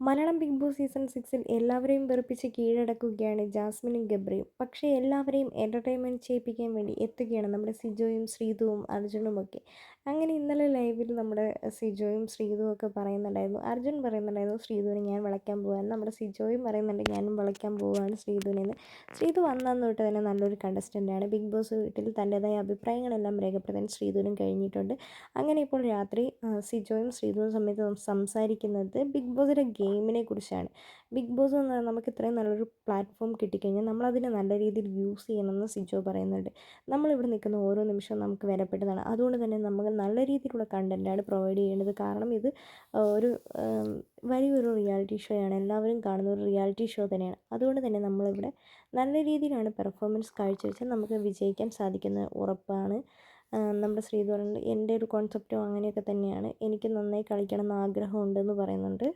Malayalam big boss season സിക്സിൽ എല്ലാവരെയും വെറുപ്പിച്ച് കീഴടക്കുകയാണ് ജാസ്മിനും ഗബ്രിയും. പക്ഷേ എല്ലാവരെയും എന്റർടൈൻമെന്റ് ചെയ്യിപ്പിക്കാൻ വേണ്ടി എത്തുകയാണ് നമ്മുടെ സിജോയും ശ്രീതുവും അർജുനും ഒക്കെ അങ്ങനെ ഇന്നലെ ലൈവിൽ നമ്മുടെ സിജോയും ശ്രീതുവും ഒക്കെ പറയുന്നുണ്ടായിരുന്നു. അർജുൻ പറയുന്നുണ്ടായിരുന്നു ശ്രീതുവിനെ ഞാൻ വിളയ്ക്കാൻ പോകാൻ നമ്മുടെ സിജോയും പറയുന്നുണ്ട് ഞാനും വിളയ്ക്കാൻ പോവുകയാണ് ശ്രീതുവിനെന്ന് ശ്രീതു വന്നന്ന് തൊട്ട് തന്നെ നല്ലൊരു കണ്ടസ്റ്റന്റാണ് ബിഗ് ബോസ് വീട്ടിൽ തന്റേതായ അഭിപ്രായങ്ങളെല്ലാം രേഖപ്പെടുത്താൻ ശ്രീതുവിനും കഴിഞ്ഞിട്ടുണ്ട്. അങ്ങനെ ഇപ്പോൾ രാത്രി സിജോയും ശ്രീതുവും സമയത്ത് സംസാരിക്കുന്നത് ബിഗ് ബോസിലെ ഗെയിമിനെ കുറിച്ചാണ്. ബിഗ് ബോസ് എന്ന് നമുക്ക് ഇത്രയും നല്ലൊരു പ്ലാറ്റ്ഫോം കിട്ടിക്കഴിഞ്ഞാൽ നമ്മളതിനെ നല്ല രീതിയിൽ യൂസ് ചെയ്യണമെന്ന് സിജോ പറയുന്നുണ്ട്. നമ്മളിവിടെ നിൽക്കുന്ന ഓരോ നിമിഷവും നമുക്ക് വിലപ്പെട്ടതാണ്. അതുകൊണ്ട് തന്നെ നമ്മൾ നല്ല രീതിയിലുള്ള കണ്ടന്റാണ് പ്രൊവൈഡ് ചെയ്യേണ്ടത്. കാരണം ഇത് ഒരു വലിയൊരു റിയാലിറ്റി ഷോ ആണ്. എല്ലാവരും കാണുന്ന ഒരു റിയാലിറ്റി ഷോ തന്നെയാണ്. അതുകൊണ്ട് തന്നെ നമ്മളിവിടെ നല്ല രീതിയിലാണ് പെർഫോമൻസ് കാഴ്ചവെച്ചാൽ നമുക്ക് വിജയിക്കാൻ സാധിക്കുന്ന ഉറപ്പാണ്. നമ്മുടെ ശ്രീധരൻ എന്റെ ഒരു കോൺസെപ്റ്റും അങ്ങനെയൊക്കെ തന്നെയാണ്. എനിക്ക് നന്നായി കളിക്കണം എന്ന് ആഗ്രഹമുണ്ടെന്ന് പറയുന്നുണ്ട്.